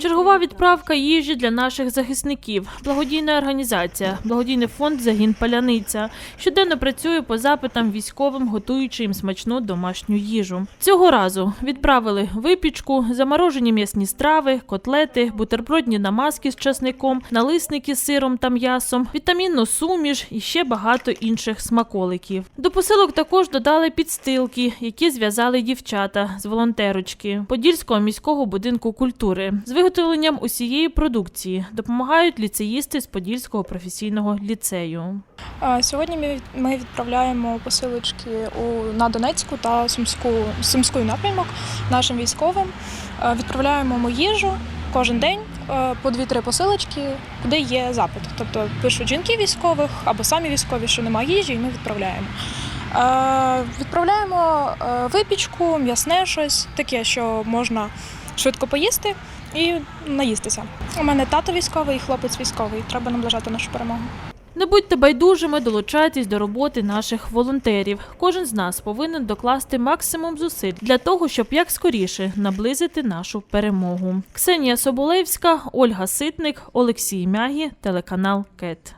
Чергова відправка їжі для наших захисників. Благодійна організація, благодійний фонд Загін Паляниця щоденно працює по запитам військовим, готуючи їм смачну домашню їжу. Цього разу відправили випічку, заморожені м'ясні страви, котлети, бутербродні намазки з часником, налисники з сиром та м'ясом, вітамінну суміш і ще багато інших смаколиків. До посилок також додали підстилки, які зв'язали дівчата з волонтерочки Подільського міського будинку культури. З виготовленням усієї продукції допомагають ліцеїсти з Подільського професійного ліцею. Сьогодні ми відправляємо посилочки на Донецьку та Сумську Сумський напрямок нашим військовим. Відправляємо ми їжу кожен день по дві-три посилочки, куди є запит. Тобто пишуть жінки військових або самі військові, що немає їжі, і ми відправляємо. Е, Відправляємо е, випічку, м'ясне щось, таке, що можна швидко поїсти і наїстися. У мене тато військовий хлопець військовий. Треба наближати нашу перемогу. Не будьте байдужими, долучайтесь до роботи наших волонтерів. Кожен з нас повинен докласти максимум зусиль для того, щоб як скоріше наблизити нашу перемогу. Ксенія Соболевська, Ольга Ситник, Олексій Мягі, телеканал КЕТ.